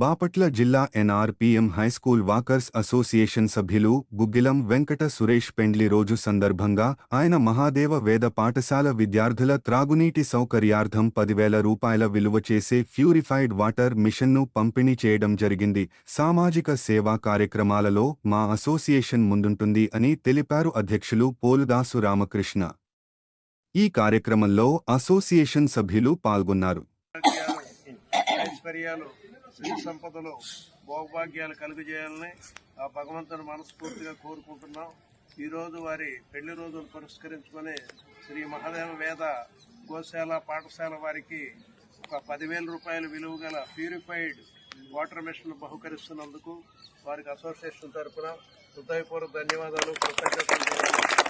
బాపట్ల జిల్లా ఎన్ఆర్పీఎం high school walkers association సభ్యులు గుగ్గిలం వెంకట సురేష్ పెండ్లి రోజు సందర్భంగా ఆయన మహాదేవ వేద పాఠశాల విద్యార్థుల త్రాగునీటి సౌకర్యార్థం పదివేల రూపాయల విలువ చేసే ప్యూరిఫైడ్ వాటర్ మిషన్ను పంపిణీ చేయడం జరిగింది. సామాజిక సేవా కార్యక్రమాలలో మా అసోసియేషన్ ముందుంటుంది అని తెలిపారు అధ్యక్షులు పోలుదాసు రామకృష్ణ. ఈ కార్యక్రమంలో అసోసియేషన్ సభ్యులు పాల్గొన్నారు. ఐశ్వర్యాలు శ్రీ సంపదలు భోగభాగ్యాలు కలుగజేయాలని ఆ భగవంతుని మనస్ఫూర్తిగా కోరుకుంటున్నాం. ఈరోజు వారి పెళ్ళి రోజును పురస్కరించుకొని శ్రీ మహాదేవ వేద గోశాల పాఠశాల వారికి ఒక పదివేల రూపాయల విలువ గల ప్యూరిఫైడ్ వాటర్ మిషన్ బహుకరిస్తున్నందుకు వారికి అసోసియేషన్ తరఫున హృదయపూర్వక ధన్యవాదాలు కృతజ్ఞతలు.